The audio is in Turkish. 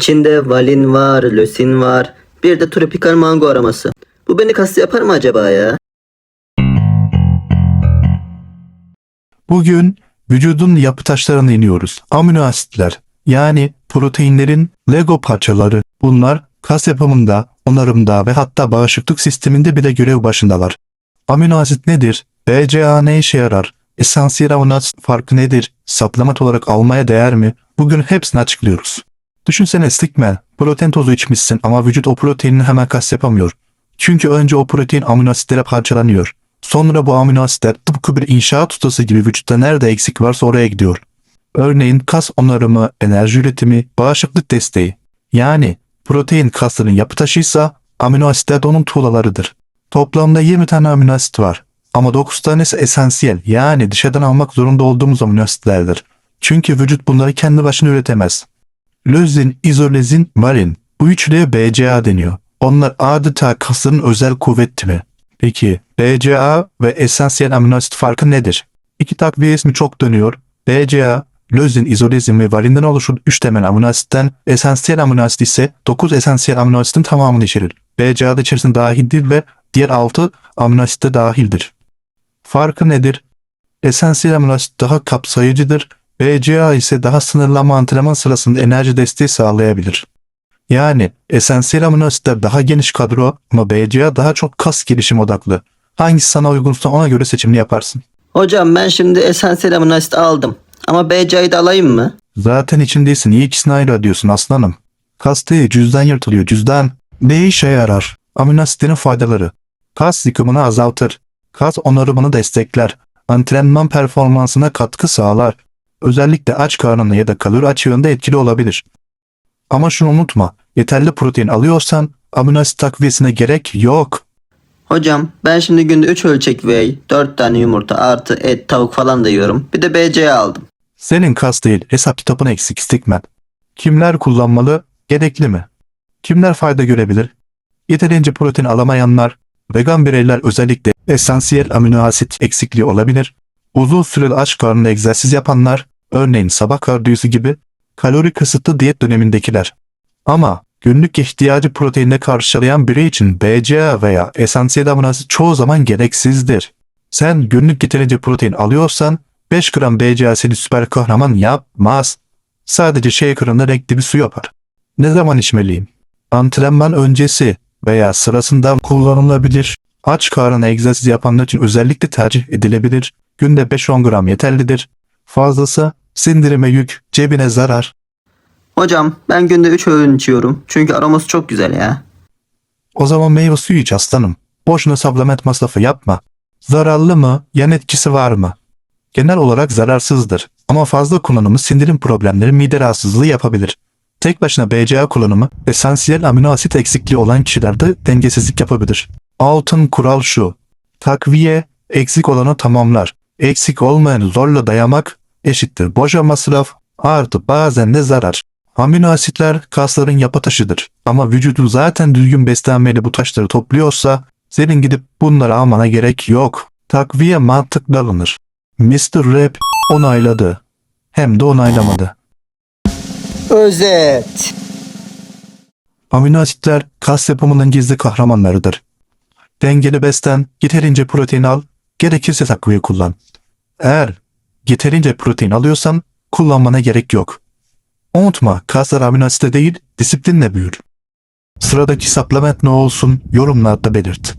İçinde valin var, lösin var. Bir de tropikal mango aroması. Bu beni kaslı yapar mı acaba ya? Bugün vücudun yapı taşlarına iniyoruz. Amino asitler yani proteinlerin Lego parçaları. Bunlar kas yapımında, onarımda ve hatta bağışıklık sisteminde bile görev başındalar. Amino asit nedir? BCA ne işe yarar? Esansiyel amino asit farkı nedir? Supplement olarak almaya değer mi? Bugün hepsini açıklıyoruz. Düşünsene Stickman, protein tozu içmişsin ama vücut o proteinini hemen kas yapamıyor. Çünkü önce o protein amino asitlere parçalanıyor. Sonra bu amino asitler tıpkı bir inşaat ustası gibi vücutta nerede eksik varsa oraya gidiyor. Örneğin kas onarımı, enerji üretimi, bağışıklık desteği. Yani protein kasların yapı taşıysa amino asitler de onun tuğlalarıdır. Toplamda 20 tane amino asit var. Ama 9 tanesi esansiyel yani dışarıdan almak zorunda olduğumuz amino asitlerdir. Çünkü vücut bunları kendi başına üretemez. Lözin, izolezin, varin. Bu üçlüye BCA deniyor. Onlar adeta kasların özel kuvvet timi. Peki BCA ve esansiyel amino asit farkı nedir? İki takviye ismi çok dönüyor. BCA, lözin, izolezin ve varinden oluşan 3 temel amino asitten esansiyel amino asit ise 9 esansiyel amino asitin tamamını içerir. BCA da içerisinde dahildir ve diğer 6 amino asit de dahildir. Farkı nedir? Esansiyel amino asit daha kapsayıcıdır. BCA ise daha sınırlı ama antrenman sırasında enerji desteği sağlayabilir. Yani esansiyel amino asitler daha geniş kadro ama BCA daha çok kas gelişim odaklı. Hangisi sana uygunsa ona göre seçimini yaparsın. Hocam ben şimdi esansiyel amino asit aldım. Ama BCA'yı da alayım mı? Zaten içindeysin. Niye ikisini ayrı ödüyorsun aslanım? Kas değil, cüzdan yırtılıyor. Cüzdan ne işe yarar? Amino asitlerin faydaları. Kas yıkımını azaltır. Kas onarımını destekler. Antrenman performansına katkı sağlar. Özellikle aç karnına ya da kalori açığında etkili olabilir. Ama şunu unutma. Yeterli protein alıyorsan amino asit takviyesine gerek yok. Hocam ben şimdi günde 3 ölçek whey, 4 tane yumurta artı et, tavuk falan da yiyorum. Bir de BCA aldım. Senin kas değil, hesap kitabın eksik Stickman. Kimler kullanmalı, gerekli mi? Kimler fayda görebilir? Yeterince protein alamayanlar, vegan bireyler özellikle esansiyel amino asit eksikliği olabilir. Uzun süreli aç karnına egzersiz yapanlar, örneğin sabah kardiyosu gibi kalori kısıtlı diyet dönemindekiler. Ama günlük ihtiyacı proteinle karşılayan birey için BCA veya esansiyel amino asit çoğu zaman gereksizdir. Sen günlük yeterince protein alıyorsan 5 gram BCA seni süper kahraman yapmaz. Sadece shaker'ında renkli bir su yapar. Ne zaman içmeliyim? Antrenman öncesi veya sırasında kullanılabilir. Aç karnına egzersiz yapanlar için özellikle tercih edilebilir. Günde 5-10 gram yeterlidir. Fazlası sindirime yük, cebine zarar. Hocam ben günde 3 öğün içiyorum. Çünkü aroması çok güzel ya. O zaman meyve suyu iç aslanım. Boşuna supplement masrafı yapma. Zararlı mı? Yan etkisi var mı? Genel olarak zararsızdır. Ama fazla kullanımı sindirim problemleri mide rahatsızlığı yapabilir. Tek başına BCA kullanımı esansiyel amino asit eksikliği olan kişilerde dengesizlik yapabilir. Altın kural şu. Takviye eksik olanı tamamlar. Eksik olmayanı zorla dayamak eşittir boşa masraf artı bazen de zarar. Amino asitler kasların yapı taşıdır. Ama vücudu zaten düzgün beslenmeyle bu taşları topluyorsa senin gidip bunları almana gerek yok. Takviye mantıklı alınır. Mr. Rap onayladı. Hem de onaylamadı. Özet. Amino asitler kas yapımının gizli kahramanlarıdır. Dengeli beslen, yeterince protein al, gerekirse takviye kullan. Eğer yeterince protein alıyorsan kullanmana gerek yok. Unutma kaslar amino asite değil disiplinle büyür. Sıradaki supplement ne olsun yorumlarda belirt.